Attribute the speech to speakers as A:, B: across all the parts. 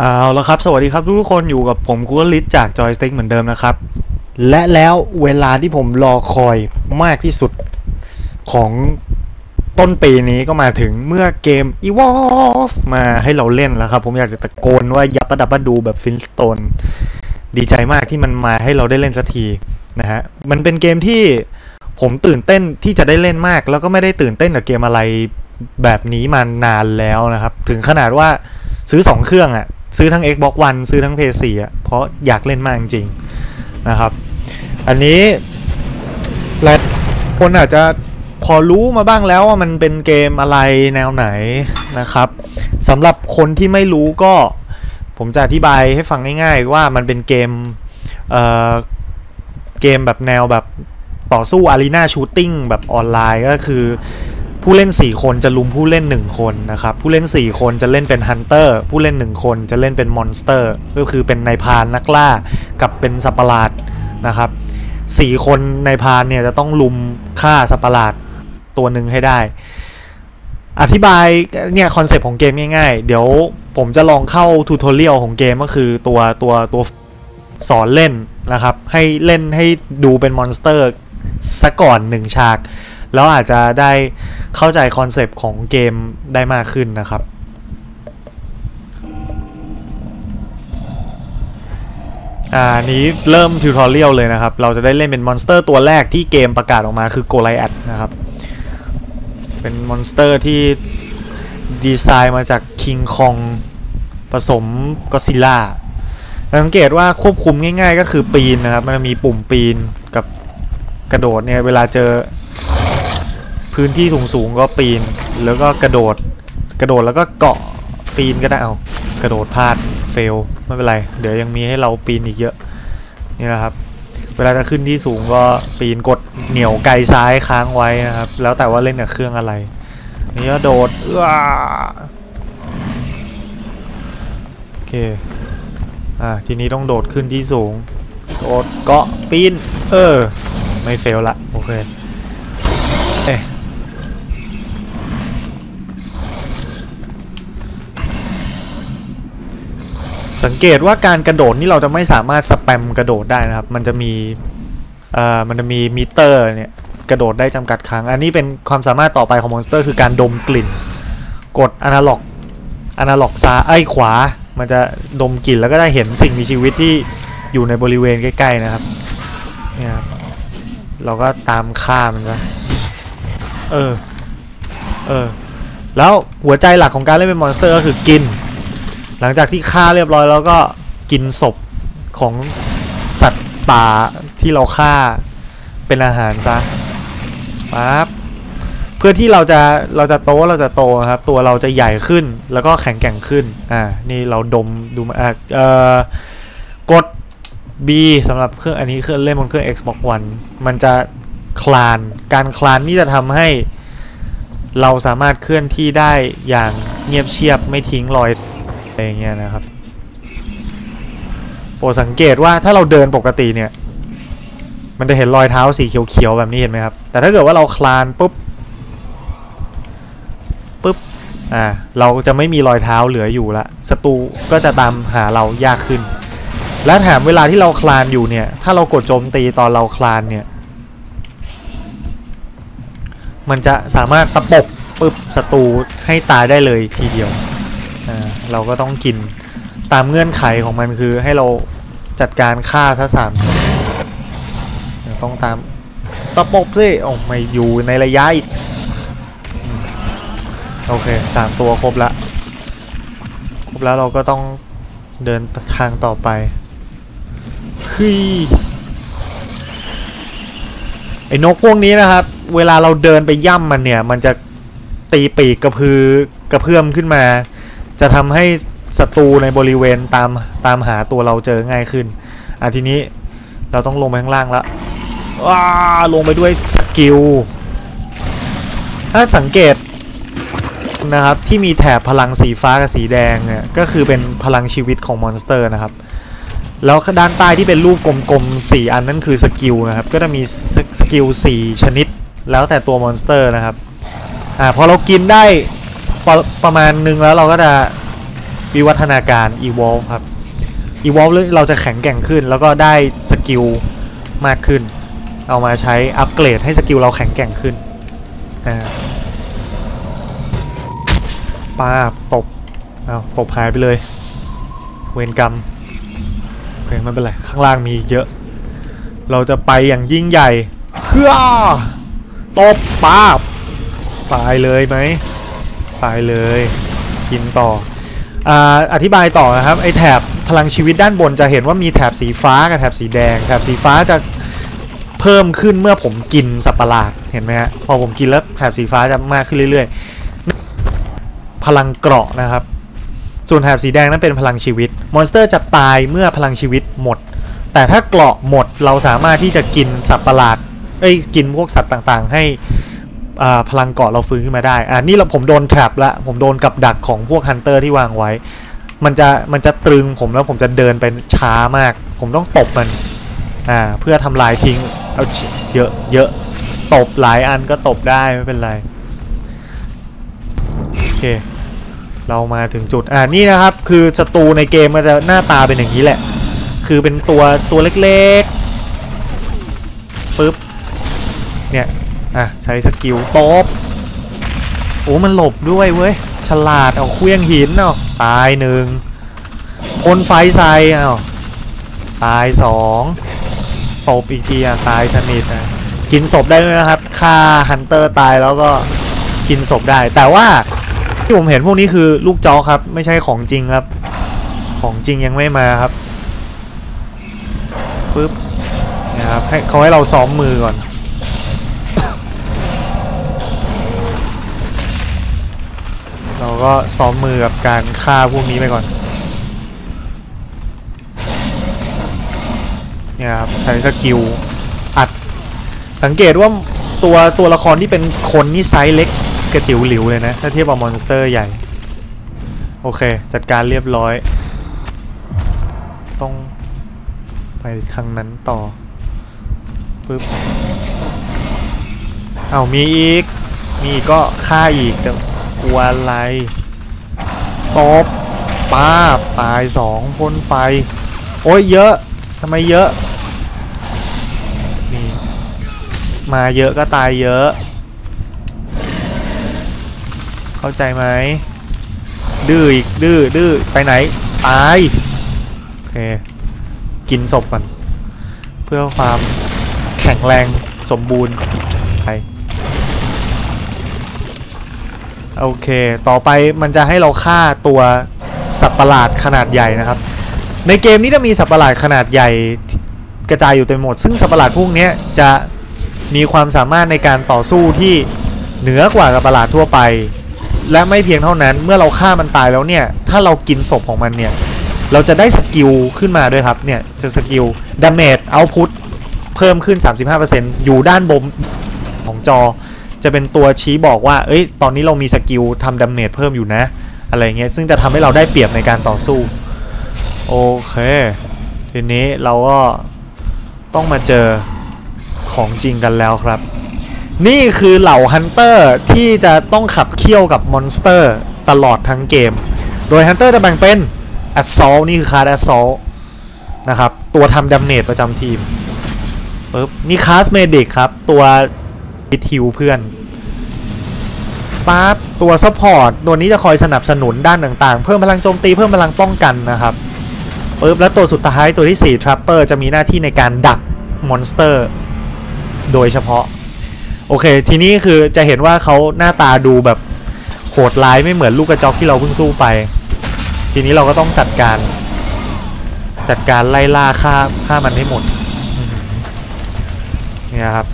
A: เอาละครับ สวัสดีครับทุกคนอยู่กับผมกูลิศจากจอยสติ๊กเหมือนเดิมนะครับ และแล้วเวลาที่ผมรอคอยมากที่สุดของต้นปีนี้ก็มาถึงเมื่อเกม e v o l v มาให้เราเล่นแล้วครับ ผมอยากจะตะโกนว่ายับระดับบัดูแบบฟินสโตนดีใจมากที่มันมาให้เราได้เล่นสักทีนะฮะ มันเป็นเกมที่ผมตื่นเต้นที่จะได้เล่นมาก แล้วก็ไม่ได้ตื่นเต้นกับเกมอะไรแบบนี้มานานแล้วนะครับ ถึงขนาดว่าซื้อ 2 เครื่องอะ ซื้อทั้ง Xbox One ซื้อทั้ง PS4 อะเพราะอยากเล่นมากจริงๆนะครับ อันนี้หลายคนอาจจะพอรู้มาบ้างแล้วว่ามันเป็นเกมอะไรแนวไหนนะครับสำหรับคนที่ไม่รู้ก็ผมจะอธิบายให้ฟังง่าย ๆ ว่ามันเป็นเกมเอ่อเกมแบบแนวแบบต่อสู้อารีนาชูตติ้งแบบออนไลน์ก็คือ ผู้เล่น 4 คนจะลุมผู้เล่น 1 คนนะครับ ผู้เล่น 4 คนจะเล่นเป็นฮันเตอร์ผู้เล่น 1 คนจะเล่นเป็นมอนสเตอร์ก็คือเป็นนายพานนักล่ากับเป็นสัตว์ประหลาดนะครับ4คนนายพานเนี่ยจะต้องลุมฆ่าสัตว์ประหลาดตัวหนึ่งให้ได้ อธิบายเนี่ยคอนเซปต์ของเกมง่ายๆ เดี๋ยวผมจะลองเข้าทูทอเรียลของเกมก็คือตัวตัวตัวสอนเล่นนะครับ ให้เล่นให้ดูเป็นมอนสเตอร์ซะก่อนหนึ่งฉาก แล้วอาจจะได้เข้าใจคอนเซปต์ของเกมได้มากขึ้นนะครับ อ่านี้เริ่มทิวทอเรียลเลยนะครับ เราจะได้เล่นเป็นมอนสเตอร์ตัวแรกที่เกมประกาศออกมาคือโกไลแอดนะครับ เป็นมอนสเตอร์ที่ดีไซน์มาจากคิงคองผสมก็ซิล่าสังเกตว่าควบคุมง่ายๆ ก็คือปีนนะครับ มันมีปุ่มปีนกับกระโดดเนี่ย เวลาเจอ พื้นที่สูงๆก็ปีนแล้วก็กระโดด กระโดดแล้วก็เกาะปีนก็ได้เอากระโดดพลาดเฟลไม่เป็นไร เดี๋ยวยังมีให้เราปีนอีกเยอะนี่นะครับ เวลาจะขึ้นที่สูงก็ปีนกดเหนียวไกลซ้ายค้างไว้นะครับ แล้วแต่ว่าเล่นกับเครื่องอะไรนี่ก็โดดอ้าโอเคอ่าทีนี้ต้องโดดขึ้นที่สูงโดดเกาะปีนเออไม่เฟลละโอเค สังเกตว่าการกระโดดนี่เราจะไม่สามารถสแปมกระโดดได้นะครับ มันจะมีเอ่อมันจะมีมิเตอร์เนี่ยกระโดดได้จำกัดครั้ง อันนี้เป็นความสามารถต่อไปของมอนสเตอร์ คือการดมกลิ่น กดอนาล็อกอนาล็อกซ้ายไอ้ขวา มันจะดมกลิ่นแล้วก็ได้เห็นสิ่งมีชีวิตที่อยู่ในบริเวณใกล้ๆนะครับเนี่ยครับเราก็ตามฆ่ามันไปเออเออแล้วหัวใจหลักของการเล่นเป็นมอนสเตอร์ก็คือกิน หลังจากที่ฆ่าเรียบร้อยแล้วก็กินศพของสัตว์ป่าที่เราฆ่าเป็นอาหารซะปั๊บเพื่อที่เราจะเราจะโตเราจะโตครับ ตัวเราจะใหญ่ขึ้นแล้วก็แข็งแกร่งขึ้นอ่านี่เราดมดูมาอะเอ่อกด B สำหรับเครื่องอันนี้เครื่องเล่นบนเครื่อง Xbox One มันจะคลานการคลานนี่จะทำให้เราสามารถเคลื่อนที่ได้อย่างเงียบเชียบไม่ทิ้งรอย อะไรเงี้ยนะครับโปรดสังเกตว่าถ้าเราเดินปกติเนี่ย มันจะเห็นรอยเท้าสีเขียวๆแบบนี้เห็นไหมครับ แต่ถ้าเกิดว่าเราคลานปุ๊บปุ๊บอ่าเราจะไม่มีรอยเท้าเหลืออยู่ละศัตรูก็จะตามหาเรายากขึ้น และแถมเวลาที่เราคลานอยู่เนี่ย ถ้าเรากดโจมตีตอนเราคลานเนี่ย มันจะสามารถตะปบปึ๊บศัตรูให้ตายได้เลยทีเดียว เราก็ต้องกินตามเงื่อนไขของมันคือให้เราจัดการฆ่าซะสามต้องตามตะปบสิโอ้ไม่อยู่ในระยะอีก โอเคสามตัวครบละครบแล้วเราก็ต้องเดินทางต่อไปฮีไอ้นกพวกนี้นะครับ เวลาเราเดินไปย่ำมันเนี่ย มันจะตีปีกกระพือกระเพื่อมขึ้นมา จะทำให้ศัตรูในบริเวณตามตามหาตัวเราเจอง่ายขึ้นอะทีนี้เราต้องลงไปข้างล่างแล้วว้าลงไปด้วยสกิลถ้าสังเกตนะครับที่มีแถบพลังสีฟ้ากับสีแดงเนี่ยก็คือเป็นพลังชีวิตของมอนสเตอร์นะครับแล้วด้านใต้ที่เป็นรูปกลมๆ4อันนั่นคือสกิลนะครับก็จะมีสสกิล4ชนิดแล้วแต่ตัวมอนสเตอร์นะครับอ่าพอเรากินได้ ประประมาณนึงแล้วเราก็จะวิวัฒนาการ evolve ครับ evolve เราจะแข็งแกร่งขึ้น แล้วก็ได้สกิลมากขึ้น เอามาใช้อัปเกรดให้สกิลเราแข็งแกร่งขึ้นอ่าป้าตบเอาตบหายไปเลย เวรกรรมโอเคไม่เป็นไร ข้างล่างมีเยอะ เราจะไปอย่างยิ่งใหญ่เฮือตบป้าตายเลยไหม ตายเลย กินต่อออธิบายต่อนะครับไอแถบพลังชีวิตด้านบนจะเห็นว่ามีแถบสีฟ้ากับแถบสีแดง แถบสีฟ้าจะเพิ่มขึ้นเมื่อผมกินสัตว์ปะหลาดเห็นไหมฮะพอผมกินแล้วแถบสีฟ้าจะมากขึ้นเรื่อยๆ พลังเกราะนะครับ ส่วนแถบสีแดงนั้นเป็นพลังชีวิต มอนสเตอร์จะตายเมื่อพลังชีวิตหมด แต่ถ้าเกราะหมดเราสามารถที่จะกินสัตว์ปะหลาดเอ้ยกินพวกสัตว์ต่างๆ ให้ พลังเกาะเราฟื้นขึ้นมาได้ อ่านี่เราผมโดนแทรปละผมโดนกับดักของพวกฮันเตอร์ที่วางไว้ มันจะมันจะตรึงผมแล้วผมจะเดินไปช้ามาก ผมต้องตบมัน อ่า เพื่อทำลายทิ้ง เอาเยอะเยอะตบหลายอันก็ตบได้ไม่เป็นไร โอเค เรามาถึงจุด อ่านี่นะครับ คือศัตรูในเกมมันจะหน้าตาเป็นอย่างนี้แหละ คือเป็นตัวตัวเล็กๆปึ๊บเนี่ย อะ ใช้สกิลตบโอ้มันหลบด้วยเว้ย ฉลาดเอาเคลี้ยงหินเอาตายหนึ่งพ่นไฟใส่เอาตายสองตบอีกทีอะตายสนิทอะกินศพได้ด้วยนะครับฆ่าฮันเตอร์ตายแล้วก็กินศพได้ แต่ว่าที่ผมเห็นพวกนี้คือลูกจอครับ ไม่ใช่ของจริงครับ ของจริงยังไม่มาครับปึ๊บนะครับให้เขาให้เราซ้อมมือก่อน เราก็ซ้อมมือกับการฆ่าพวกนี้ไปก่อน เนี่ยครับใช้สกิลอัด สังเกตว่าตัวตัวละครที่เป็นคนนี่ไซส์เล็กกระจิ๋วหลิวเลยนะ ถ้าเทียบกับมอนสเตอร์ใหญ่ โอเค จัดการเรียบร้อย ต้องไปทางนั้นต่อปึ๊บเอามีอีก มีกก็ฆ่าอีกจะ กลัวอะไรตบป้าตายสองพ่นไฟ โอ้ยเยอะทำไมเยอะนี่มาเยอะก็ตายเยอะ เข้าใจไหมดื้ออีกดื้อดื้อไปไหน ตาย โอเค กินศพก่อน เพื่อความแข็งแรงสมบูรณ์ไป โอเค ต่อไปมันจะให้เราฆ่าตัวสัตว์ประหลาดขนาดใหญ่นะครับ ในเกมนี้จะมีสัตว์ประหลาดขนาดใหญ่กระจายอยู่เต็มหมด ซึ่งสัตว์ประหลาดพวกนี้จะมีความสามารถในการต่อสู้ที่เหนือกว่าสัตว์ประหลาดทั่วไป และไม่เพียงเท่านั้น เมื่อเราฆ่ามันตายแล้วเนี่ย ถ้าเรากินศพของมันเนี่ย เราจะได้สกิลขึ้นมาด้วยครับ เนี่ย จะสกิลดาเมจเอาพุทเพิ่มขึ้น 35%อยู่ด้านบนของจอ จะเป็นตัวชี้บอกว่า เอ้ย ตอนนี้เรามีสกิลทำดาเมจเพิ่มอยู่นะ อะไรเงี้ย ซึ่งจะทำให้เราได้เปรียบในการต่อสู้ โอเค ทีนี้เราก็ต้องมาเจอของจริงกันแล้วครับ นี่คือเหล่าฮันเตอร์ที่จะต้องขับเคี่ยวกับมอนสเตอร์ตลอดทั้งเกม โดยฮันเตอร์จะแบ่งเป็น Assault นี่คือคาร์ด Assault นะครับ ตัวทำดาเมจประจำทีมปึ๊บนี่คาสเมดิกครับ ตัว ดิทิวเพื่อนปั๊บตัวซัพพอร์ตตัวนี้จะคอยสนับสนุนด้านต่างๆ เพิ่มพลังโจมตีเพิ่มพลังป้องกันนะครับปึ๊บแล้วตัวสุดท้ายตัวที่4 Trapper จะมีหน้าที่ในการดักมอนสเตอร์โดยเฉพาะ โอเค ทีนี้คือจะเห็นว่าเขาหน้าตาดูแบบโหดร้ายไม่เหมือนลูกกระจอกที่เราเพิ่งสู้ไป ทีนี้เราก็ต้องจัดการ จัดการไล่ล่าฆ่าฆ่ามันให้หมดเนี่ยครับ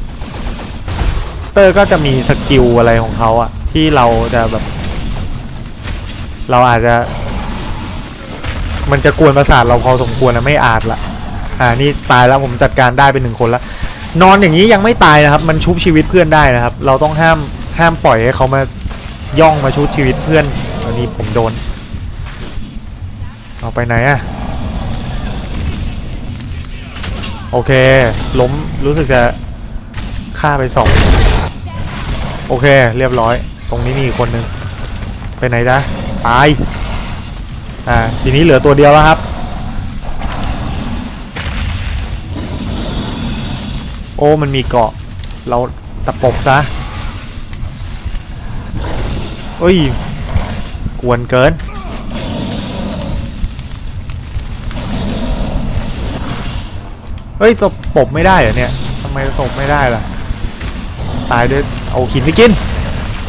A: เตอร์ก็จะมีสกิลอะไรของเขาอะที่เราจะแบบ เราอาจจะ มันจะกวนประสาทเราพอสมควรนะไม่อาจละอ่านี่ตายแล้วผมจัดการได้เป็นหนึ่งคนล้วนอนอย่างนี้ยังไม่ตายนะครับ มันชุบชีวิตเพื่อนได้นะครับ เราต้องห้ามห้ามปล่อยให้เขามาย่องมาชุบชีวิตเพื่อนอันนี้ผมโดน เอาไปไหนอะโอเค ล้มรู้สึกจะ ฆ่าไปสองโอเค เรียบร้อย ตรงนี้มีอีกคนนึง ไปไหนนะตาย อ่า ทีนี้เหลือตัวเดียวแล้วครับ โอ้ มันมีเกาะ เราตะปบซะเอ้ย กวนเกิน เฮ้ยตบปบไม่ได้เหรอเนี่ย ทำไมตะปบไม่ได้ล่ะ ตายด้วยเอาหินไปกิน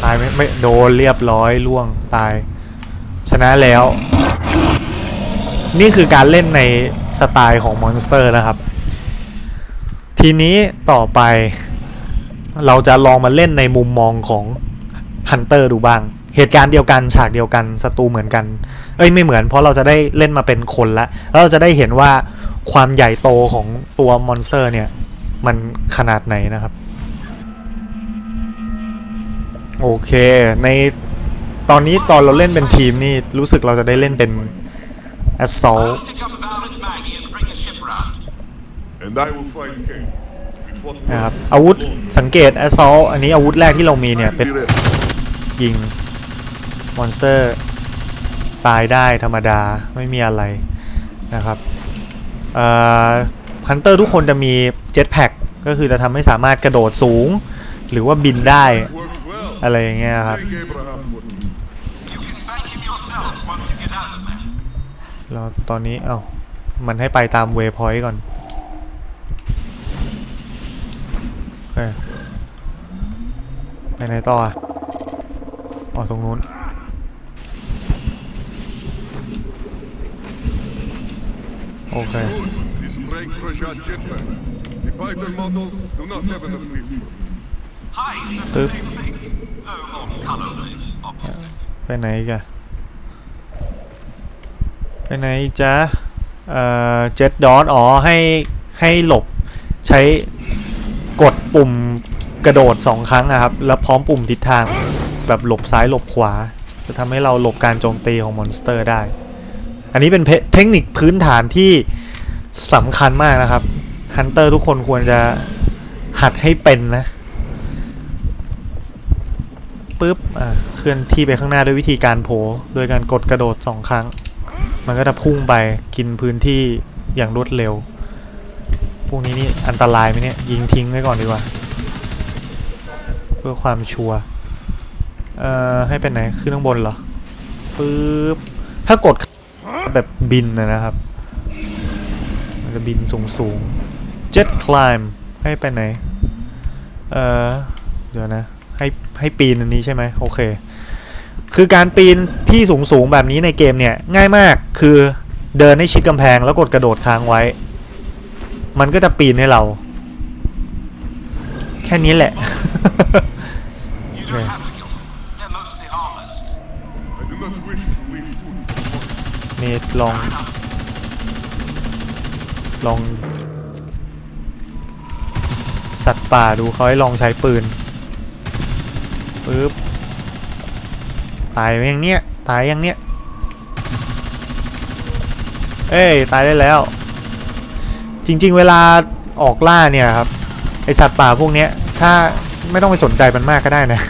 A: ตายไม่ไม่โดนเรียบร้อยล่วงตาย ชนะแล้ว นี่คือการเล่นในสไตล์ของมอนสเตอร์นะครับ ทีนี้ต่อไป เราจะลองมาเล่นในมุมมองของฮันเตอร์ดูบ้าง เหตุการณ์เดียวกันฉากเดียวกันศัตรูเหมือนกัน เอ้ยไม่เหมือน เพราะเราจะได้เล่นมาเป็นคนละแล้วเราจะได้เห็นว่าความใหญ่โตของตัวมอนสเตอร์เนี่ย มันขนาดไหนนะครับ โอเค ในตอนนี้ตอนเราเล่นเป็นทีมนี่รู้สึกเราจะได้เล่นเป็น assault
B: Pick up Baron Maggie and bring a ship round.
C: And I will find Kane. We fought
A: นะครับอาวุธสังเกต assault อันนี้อาวุธแรกที่เรามีเนี่ย เป็น
C: Be ready.
A: ยิงมอนสเตอร์ตายได้ธรรมดาไม่มีอะไรนะครับเอ่อฮันเตอร์ทุกคนจะมีเจ็ตแพ็กก็คือจะทำให้สามารถกระโดดสูง หรือว่าบินได้
C: Worked well.
A: อะไรอย่างเงี้ยครับ
C: Thank Abraham for
B: You can thank him yourself once you get out of there.
A: เราตอนนี้เอ้ามันให้ไปตามเวพอยต์ก่อนโอเคไปไหนต่ออะอ๋อตรงนู้นโอเค
C: good. This
A: ไปไหนกอะไปไหนจ๊ะเอ่อเจ็ดดอทอ๋อให้ให้หลบใช้กดปุ่มกระโดดสองครั้งอะครับ แล้วพร้อมปุ่มทิศทางแบบหลบซ้ายหลบขวา จะทำให้เราหลบการโจมตีของมอนสเตอร์ได้ อันนี้เป็นเทคนิคพื้นฐานที่สำคัญมากนะครับฮันเตอร์ทุกคนควรจะหัดให้เป็นนะ ปุ๊บอ่าเคลื่อนที่ไปข้างหน้าด้วยวิธีการโผโดยการกดกระโดดสองครั้ง มันก็จะพุ่งไปกินพื้นที่อย่างรวดเร็ว พวกนี้นี่อันตรายไหมเนี่ยยิงทิ้งไว้ก่อนดีกว่า เพื่อความชัวร์เอ่อให้เป็นไหนขึ้นข้างบนเหรอปุ๊บถ้ากดแบบบินนะนะครับ มันจะบินสูงสูงๆ Jet Climb ให้ไปไหน เอ่อเดี๋ยวนะ ให้ให้ปีนอันนี้ใช่ไหมโอเค คือการปีนที่สูงสูงๆแบบนี้ในเกมเนี่ย ง่ายมากคือเดินให้ชิดกำแพงแล้วกดกระโดดค้างไว้ มันก็จะปีนให้เรา แค่นี้แหละ
B: You don't have to kill them. They're mostly harmless.
C: I do not wish to leave food.
A: นี่ลอง ลอง สัตว์ป่าดูเขาให้ลองใช้ปืน ปึ๊บตายไหมยังเนี้ยตายยังเนี้ยเอ้ยตายได้แล้ว จริง ๆ เวลาออกล่าเนี่ยครับไอสัตว์ป่าพวกเนี้ยถ้าไม่ต้องไปสนใจมันมากก็ได้นะ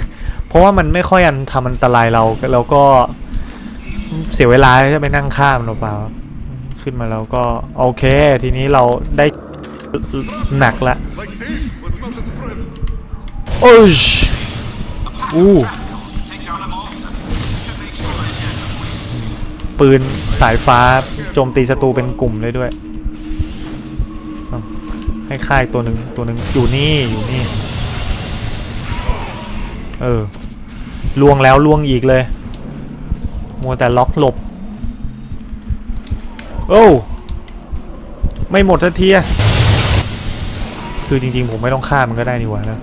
A: เพราะว่ามันไม่ค่อยอันทำอันตรายเราแล้วก็เสียเวลาที่จะไปนั่งข้ามหรือเปล่า ขึ้นมาแล้วก็ โอเค ทีนี้เราได้หนักละ
C: Like this, but not as friend.
A: โอ้ย อู้ปืนสายฟ้าโจมตีศัตรูเป็นกลุ่มเลยด้วย ให้ค่ายตัวหนึ่งตัวหนึ่งอยู่นี่อยู่นี่ เออล่วงแล้วล่วงอีกเลย มัวแต่ล็อกหลบ โอ้ไม่หมดสักทีคือจริงๆ ผมไม่ต้องฆ่ามันก็ได้นี่หว่านะ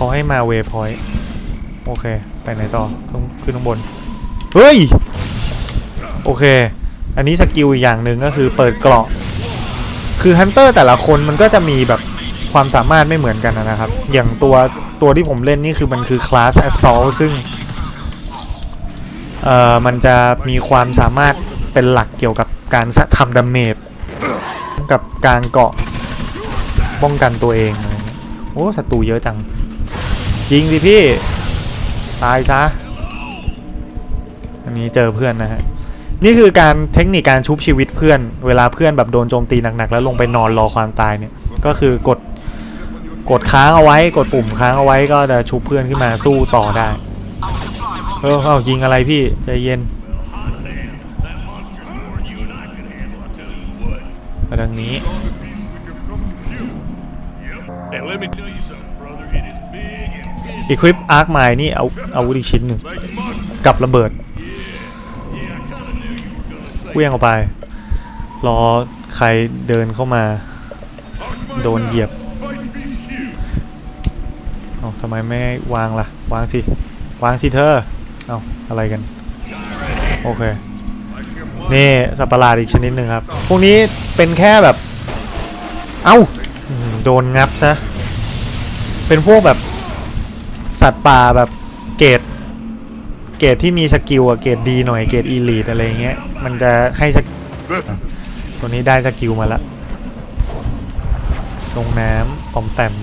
A: เขาให้มาเวพอยต์โอเค ไปไหนต่อต้องขึ้นข้างบน เฮ้ย โอเค อันนี้สกิลอีกอย่างหนึ่งก็คือเปิดเกราะ คือฮันเตอร์แต่ละคนมันก็จะมีแบบความสามารถไม่เหมือนกันนะครับ อย่างตัวตัวที่ผมเล่นนี่คือมันคือคลาส Assault ซึ่ง เอ่อ มันจะมีความสามารถเป็นหลักเกี่ยวกับการทำดาเมจกับการเกาะป้องกันตัวเองอะไรเงี้ยโอ้ศัตรูเยอะจัง ยิงสิพี่ ตายซะ อันนี้เจอเพื่อนนะฮะ นี่คือการเทคนิคการชุบชีวิตเพื่อน เวลาเพื่อนแบบโดนโจมตีหนักๆ แล้วลงไปนอนรอความตายเนี่ย ก็คือกด กดค้างเอาไว้ กดปุ่มค้างเอาไว้ก็จะชุบเพื่อนขึ้นมาสู้ต่อได้ เออเอายิงอะไรพี่ใจเย็นมาทางนี้ อีควิปอาร์คไมล์นี่เอาอาวุธอีกชิ้นหนึ่งกับระเบิดเคลี้ยงออกไป รอใครเดินเข้ามา โดนเหยียบเอาทำไมไม่วางล่ะ วางสิ วางสิเธอ เอาอะไรกัน โอเค นี่สัตว์ประหลาดอีกชนิดหนึ่งครับ พวกนี้เป็นแค่แบบ เอ้า โดนงับซะ เป็นพวกแบบ สัตว์ป่าแบบเกรดเกรดที่มีสกิลอะเกรดดีหน่อยเกรดอีลีดอะไรเงี้ยมันจะให้สกตัวนี้ได้สกิลมาละลงน้ำปอมแปม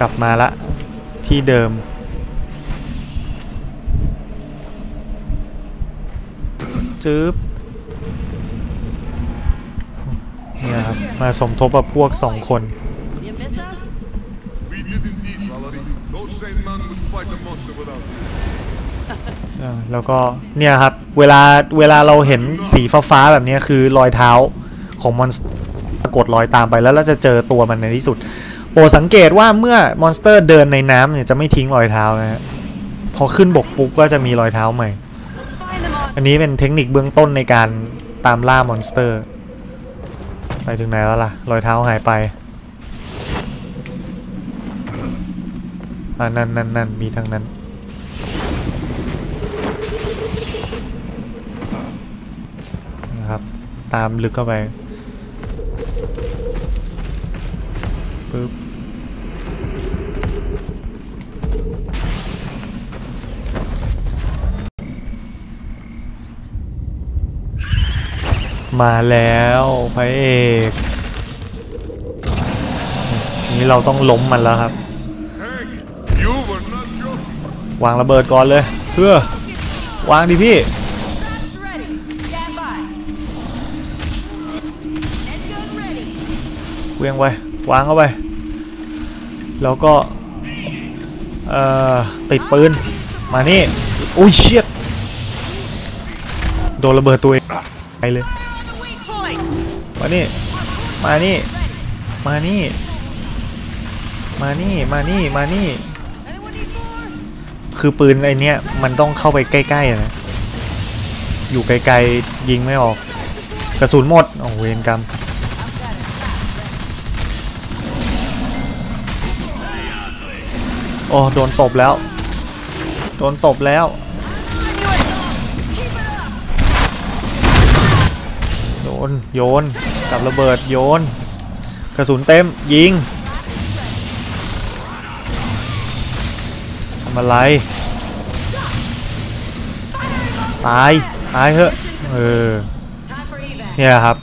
A: กลับมาละที่เดิมจึ๊บ เนี่ยครับ มาสมทบกับพวกสองคนแล้วก็เนี่ยครับ เวลาเวลาเราเห็นสีฟ้าๆแบบนี้คือรอยเท้าของมอนสเตอร์ปรากฏรอยตามไปแล้วเราจะเจอตัวมันในที่สุด โปรสังเกตว่าเมื่อมอนสเตอร์เดินในน้ำเนี่ยจะไม่ทิ้งรอยเท้านะฮะพอขึ้นบกปุ๊บก็จะมีรอยเท้าใหม่ อันนี้เป็นเทคนิคเบื้องต้นในการตามล่ามอนสเตอร์ ไปถึงไหนแล้วล่ะ รอยเท้าหายไปอ่านั่นนั่นนั่นมีทางนั้น นะครับ ตามลึกเข้าไปปึ๊บ มาแล้วพระเอกนี่เราต้องล้มมันแล้วครับ วางระเบิดก่อนเลย เพื่อ วางดิพี่เวียงไปวางเข้าไป แล้วก็ เอ่อ ติดปืน มานี่ อุ้ยเชียดโดนระเบิดตัวเองไปเลย มานี่ มานี่ มานี่ มานี่ มานี่ มานี่ คือปืนไอเนี้ยมันต้องเข้าไปใกล้ๆนะ อยู่ไกลๆยิงไม่ออก กระสุนหมด โอ้เวรกรรมโอ้โดนตบแล้ว โดนตบแล้ว นโยนกับระเบิดโยน กระสุนเต็มยิงทำอะไรตายตายเถอะเออเนี่ยครับ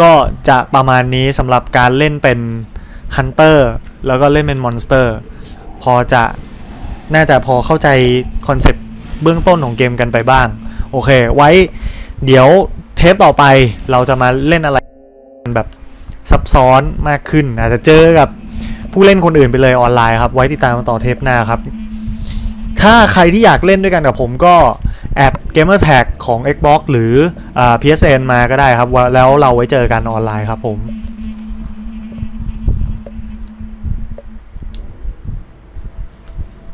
A: ก็จะประมาณนี้สำหรับการเล่นเป็นฮันเตอร์แล้วก็เล่นเป็นมอนสเตอร์พอจะน่าจะพอเข้าใจคอนเซปต์เบื้องต้นของเกมกันไปบ้าง โอเค ไว้เดี๋ยว เทปต่อไปเราจะมาเล่นอะไรแบบซับซ้อนมากขึ้น อาจจะเจอกับผู้เล่นคนอื่นไปเลยออนไลน์ครับ ไว้ติดตามต่อเทปหน้าครับ ถ้าใครที่อยากเล่นด้วยกันกับผมก็แอด Gamer Tag ของ Xbox หรืออ PSN มาก็ได้ครับว่าแล้วเราไว้เจอกันออนไลน์ครับผม